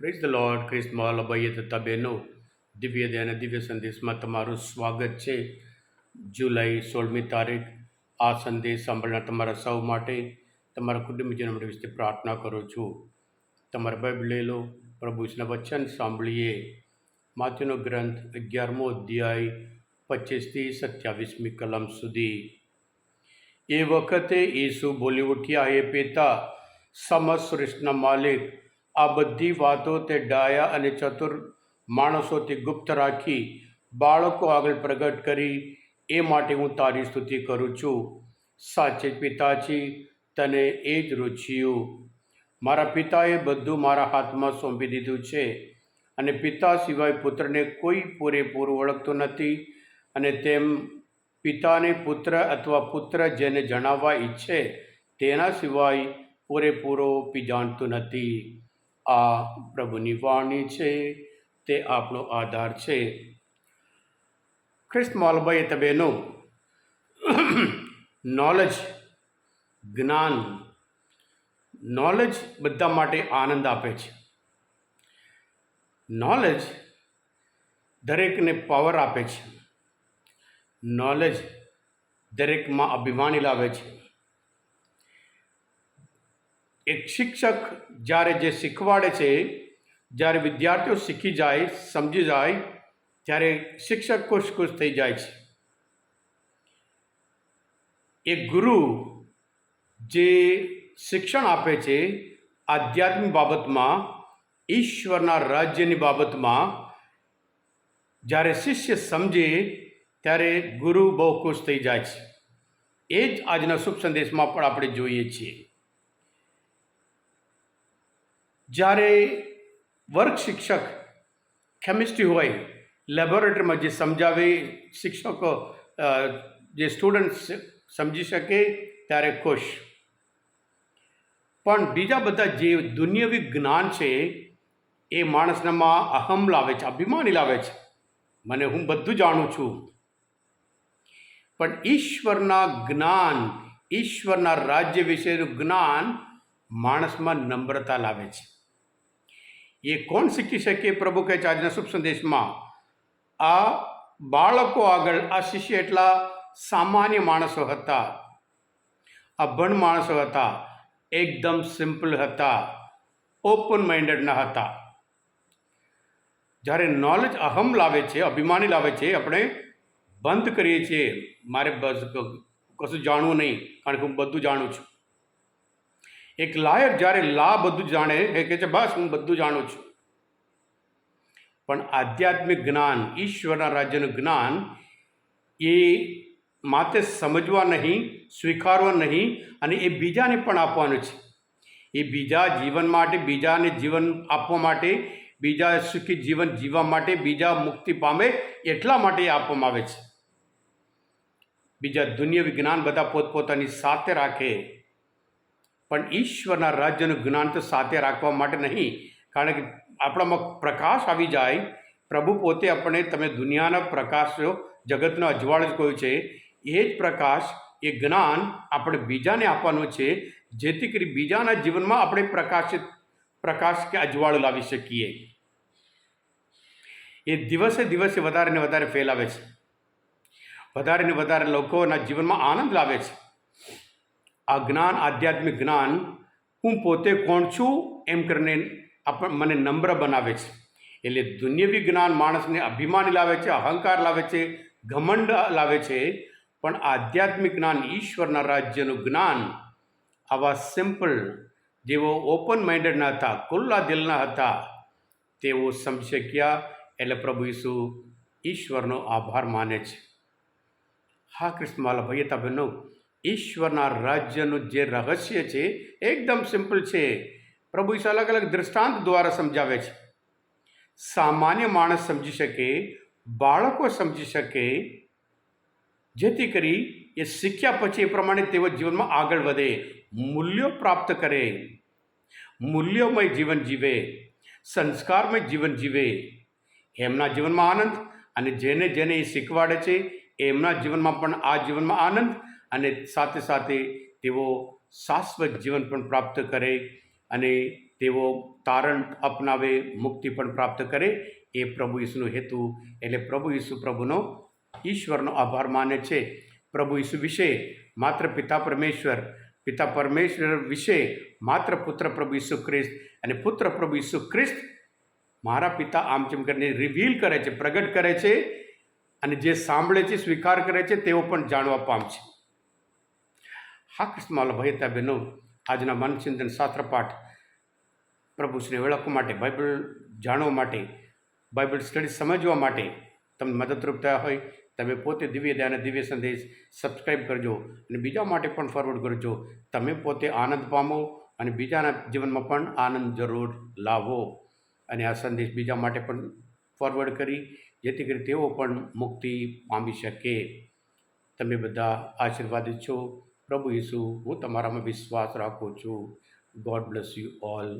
Praise the lord ક્રિસ્મોલ અભય તથા બહેનો દિવ્ય અને દિવ્ય સંદેશમાં તમારું સ્વાગત છે જુલાઈ સોળમી તારીખ. આ સંદેશ સાંભળનાર તમારા સૌ માટે તમારા કુટુંબીજનો માટે વિશે પ્રાર્થના કરું છું. તમારા બાઇબલ લઈ લો, પ્રભુ વિષ્ણુ વચન સાંભળીએ. માથુનો ગ્રંથ અગિયારમો અધ્યાય, પચીસથી સત્યાવીસમી કલમ સુધી. એ વખતે ઈસુ બોલી ઉઠ્યા, હે પિતા સમસ્ત સૃષ્ટિના માલિક આ બધી વાતો તે ડાયા અને ચતુર માણસોથી ગુપ્ત રાખી બાળકો આગળ પ્રગટ કરી, એ માટે હું તારી સ્તુતિ કરું છું. સાચે પિતાજી, તને એ જ રુચિયું. મારા પિતાએ બધું મારા હાથમાં સોંપી દીધું છે અને પિતા સિવાય પુત્રને કોઈ પૂરેપૂરું ઓળખતું નથી અને તેમ પિતાને પુત્ર અથવા પુત્ર જેને જણાવવા ઈચ્છે, તેના સિવાય પૂરેપૂરો જાણતું નથી. આ પ્રભુની વાણી છે, તે આપણો આધાર છે. ખ્રિસ્ત માલભાઈ તબેનો નોલેજ જ્ઞાન નોલેજ બધા માટે આનંદ આપે છે. નોલેજ દરેકને પાવર આપે છે. નોલેજ દરેકમાં અભિમાની લાવે છે. એક શિક્ષક જ્યારે જે શીખવાડે છે, જ્યારે વિદ્યાર્થીઓ શીખી જાય, સમજી જાય, ત્યારે શિક્ષક ખુશ ખુશ થઈ જાય છે. એક ગુરુ જે શિક્ષણ આપે છે, આધ્યાત્મિક બાબતમાં, ઈશ્વરના રાજ્યની બાબતમાં, જ્યારે શિષ્ય સમજે, ત્યારે ગુરુ બહુ ખુશ થઈ જાય છે. એ જ આજના શુભ સંદેશમાં પણ આપણે જોઈએ છીએ. જ્યારે વર્ગ શિક્ષક કેમિસ્ટ્રી હોય લેબોરેટરીમાં જે સમજાવે, શિક્ષકો જે સ્ટુડન્ટ સમજી શકે ત્યારે ખુશ. પણ બીજા બધા જે દુનિયાવી જ્ઞાન છે, એ માણસનામાં અહમ લાવે છે, અભિમાની લાવે છે. મને હું બધું જાણું છું. પણ ઈશ્વરના જ્ઞાન, ઈશ્વરના રાજ્ય વિશેનું જ્ઞાન માણસમાં નમ્રતા લાવે છે. એ કોણ શીખી શકે પ્રભુ કહે છે આજના શુભ સંદેશમાં? આ બાળકો આગળ, આ શિષ્ય એટલા સામાન્ય માણસો હતા. અભણ માણસો હતા. એકદમ સિમ્પલ હતા. ઓપન માઇન્ડેડ ન હતા. જ્યારે નોલેજ અહમ લાવે છે, અભિમાની લાવે છે, આપણે બંધ કરીએ છીએ. મારે બસ કશું જાણવું નહીં, કારણ કે હું બધું જાણું છું. એક લાયર જ્યારે લા બધું જાણે એ કહે છે, બસ, હું બધું જાણું છું. પણ આધ્યાત્મિક જ્ઞાન, ઈશ્વરના રાજ્યનું જ્ઞાન એ માતે સમજવા નહીં, સ્વીકારવા નહીં અને એ બીજાને પણ આપવાનું છે. એ બીજા જીવન માટે, બીજાને જીવન આપવા માટે, બીજા સુખી જીવન જીવવા માટે, બીજા મુક્તિ પામે એટલા માટે આપવામાં આવે છે. બીજા દુનિયા વિજ્ઞાન બધા પોતપોતાની સાથે રાખે પણ ઈશ્વરના રાજ્યનું જ્ઞાન તો સાથે રાખવા માટે નહીં. કારણ કે આપણામાં પ્રકાશ આવી જાય. પ્રભુ પોતે આપણે તમે દુનિયાના પ્રકાશ જગતનો અજવાળ જ કહ્યું છે. એ જ પ્રકાશ, એ જ્ઞાન આપણે બીજાને આપવાનું છે. જેથી કરી બીજાના જીવનમાં આપણે પ્રકાશિત, પ્રકાશ કે અજવાળો લાવી શકીએ. એ દિવસે દિવસે વધારે ને વધારે ફેલાવે છે. વધારે ને વધારે લોકોના જીવનમાં આનંદ લાવે છે. આ જ્ઞાન, આધ્યાત્મિક જ્ઞાન હું પોતે કોણ છું એમ કરીને આપણ, મને નમ્ર બનાવે છે. એટલે દુન્યવી જ્ઞાન માણસને અભિમાની લાવે છે, અહંકાર લાવે છે, ઘમંડ લાવે છે. પણ આધ્યાત્મિક જ્ઞાન ઈશ્વરના રાજ્યનું જ્ઞાન આવા સિમ્પલ જેઓ ઓપન માઇન્ડેડના હતા, ખુલ્લા દિલના હતા, તેઓ સમજી શક્યા એટલે પ્રભુ ઈસુ ઈશ્વરનો આભાર માને છે. હા, કૃષ્ણ માલા ભાઈ ભૈયતા બહેનો ઈશ્વરના રાજ્યનું જે રહસ્ય છે, એકદમ સિમ્પલ છે. પ્રભુ ઈશ્વર અલગ અલગ દૃષ્ટાંત દ્વારા સમજાવે છે. સામાન્ય માણસ સમજી શકે, બાળકો સમજી શકે, જેથી કરી એ શીખ્યા પછી એ પ્રમાણે તેઓ જીવનમાં આગળ વધે, મૂલ્યો પ્રાપ્ત કરે, મૂલ્યોમય જીવન જીવે, સંસ્કારમય જીવન જીવે. એમના જીવનમાં આનંદ અને જેને જેને એ શીખવાડે છે, એમના જીવનમાં પણ આ જીવનમાં આનંદ અને સાથે સાથે તેઓ શાશ્વત જીવન પણ પ્રાપ્ત કરે અને તેઓ તારણ અપનાવે, મુક્તિ પણ પ્રાપ્ત કરે એ પ્રભુ ઈસુનો હેતુ. એટલે પ્રભુ ઈસુ પ્રભુનો ઈશ્વરનો આભાર માને છે. પ્રભુ ઈસુ વિશે માત્ર પિતા પરમેશ્વર પિતા પરમેશ્વર વિશે માત્ર પુત્ર પ્રભુ ઈસુ ખ્રિસ્ત અને પુત્ર પ્રભુ ઈસુ ખ્રિસ્ત મારા પિતા આમ તેમ કરીને રિવીલ કરે છે, પ્રગટ કરે છે અને જે સાંભળે છે, સ્વીકાર કરે છે, તેઓ પણ જાણવા પામશે હા કૃષ્ણમાલ ભયતા બહેનો આજના મનચિંતન શાસ્ત્રપાઠ પ્રભુશ્રી ઓળખવા માટે બાઇબલ જાણવા માટે, બાઇબલ સ્ટડી સમજવા માટે તમને મદદરૂપ થયા હોય, તમે પોતે દિવ્ય દયા દિવ્ય સંદેશ સબસ્ક્રાઈબ કરજો અને બીજા માટે પણ ફોરવર્ડ કરજો. તમે પોતે આનંદ પામો અને બીજાના જીવનમાં પણ આનંદ જરૂર લાવો. અને આ સંદેશ બીજા માટે પણ ફોરવર્ડ કરી, જેથી કરી તેઓ પણ મુક્તિ પામી શકે. તમે બધા આશીર્વાદિત છો. પ્રભુ ઈસુ હું તમારામાં વિશ્વાસ રાખું છું. God bless you all